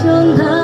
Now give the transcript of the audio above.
সন্ধ্যা